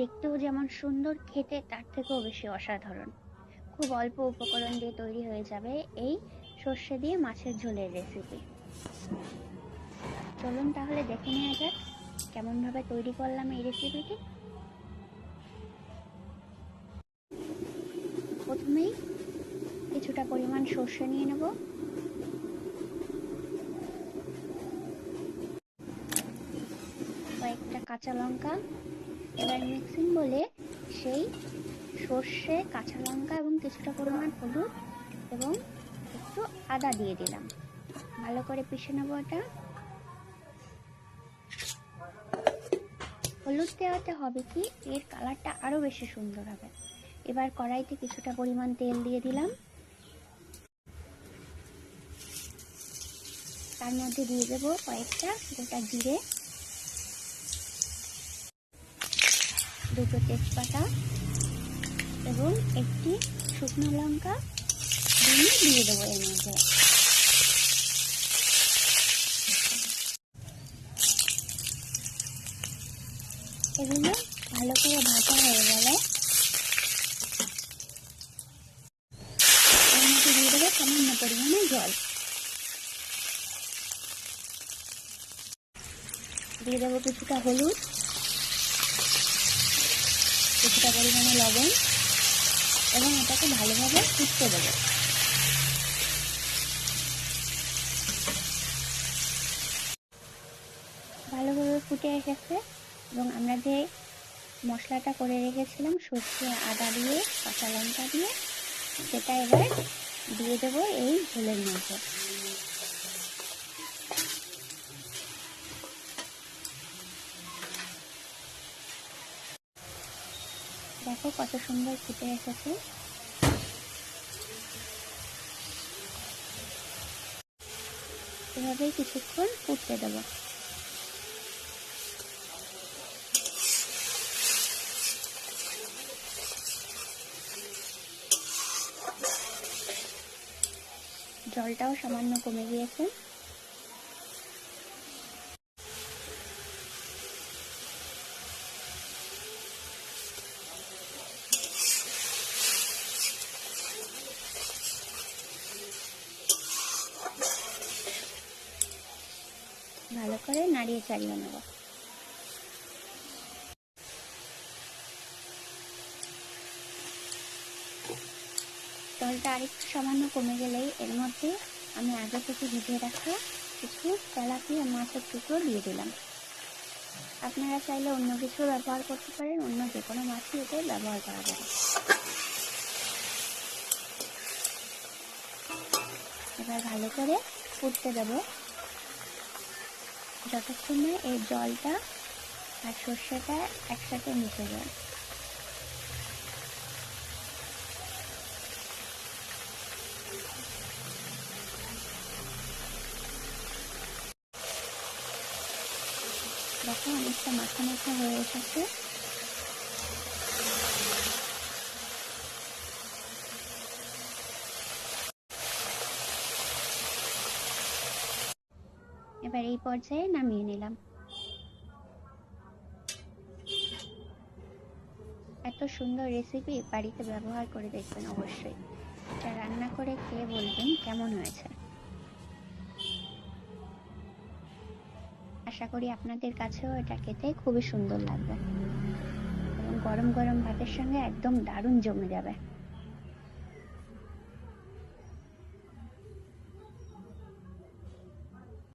দেখতেও যেমন সুন্দর, খেতে তার থেকেও বেশি অসাধারণ। খুব অল্প উপকরণ দিয়ে তৈরি হয়ে যাবে এই সর্ষে দিয়ে মাছের ঝোলের রেসিপি চলুন তাহলে দেখে নেওয়া যাক কেমনভাবে তৈরি করলাম এই রেসিপিটি প্রথমেই কিছুটা পরিমাণ সর্ষে নিয়ে নেব। কয়েকটা কাঁচা লঙ্কা এবার মিক্সিং বলে সেই সর্ষে, কাঁচা লঙ্কা এবং কিছুটা পরিমাণ হলুদ এবং একটু আদা দিয়ে দিলাম। ভালো করে পিষে নেব এটা। হলুদ দেওয়াতে হবে কি, এর কালারটা আরও বেশি সুন্দর হবে। এবার কড়াইতে কিছুটা পরিমাণ তেল দিয়ে দিলাম। তার মধ্যে দিয়ে দেবো কয়েকটা গোটা জিরে। দুটো তেজপাতা এবং একটি শুকনো লঙ্কা দিয়ে দিয়ে দেবো এর মধ্যে। এগুলো ভালো করে ভাজা হয়ে গেলে এর মধ্যে দিয়ে দেবো সামান্য পরিমাণে জল। দিয়ে দেবো কিছুটা হলুদ। কিছুটা পরিমাণে লবণ এবং এটাকে ভালোভাবে ফুটতে দেবো। ভালোভাবে ফুটে এসেছে এবং আমরা যে মশলাটা করে রেখেছিলাম, সর্ষে, আদা দিয়ে, কাঁচা লঙ্কা দিয়ে, সেটা এবার দিয়ে দেবো এই ঝোলের মধ্যে। দেখো কত সুন্দর ফুটে এসেছে। এভাবেই কিছুক্ষণ ফুটতে দেবো। জলটাও সামান্য কমে গিয়েছে। ভালো করে নাড়িয়ে চাড়িয়ে নেব। জলটা আরেকটু সামান্য কমে গেলেই এর মধ্যে আমি আগে থেকে ভিজিয়ে রাখা কিছু তেলাপিয়া মাছের টুকরো দিয়ে দিলাম। আপনারা চাইলে অন্য কিছু ব্যবহার করতে পারেন, অন্য যে কোনো মাছই এতে ব্যবহার করা যাবে এবার ভালো করে ফুটতে দেব। যতক্ষণ না এই জলটা আর সর্ষেটা একসাথে মিশে যায়। দেখো অনেকটা মাথা মাথা হয়ে এসেছে। এবার এই পর্যায়ে নামিয়ে নিলাম। এত সুন্দর রেসিপি বাড়িতে ব্যবহার করে দেখবেন অবশ্যই। এটা রান্না করে খেয়ে বলবেন, কেমন হয়েছে? আশা করি আপনাদের কাছেও এটা খেতে খুবই সুন্দর লাগবে। এবং গরম গরম ভাতের সঙ্গে একদম দারুণ জমে যাবে।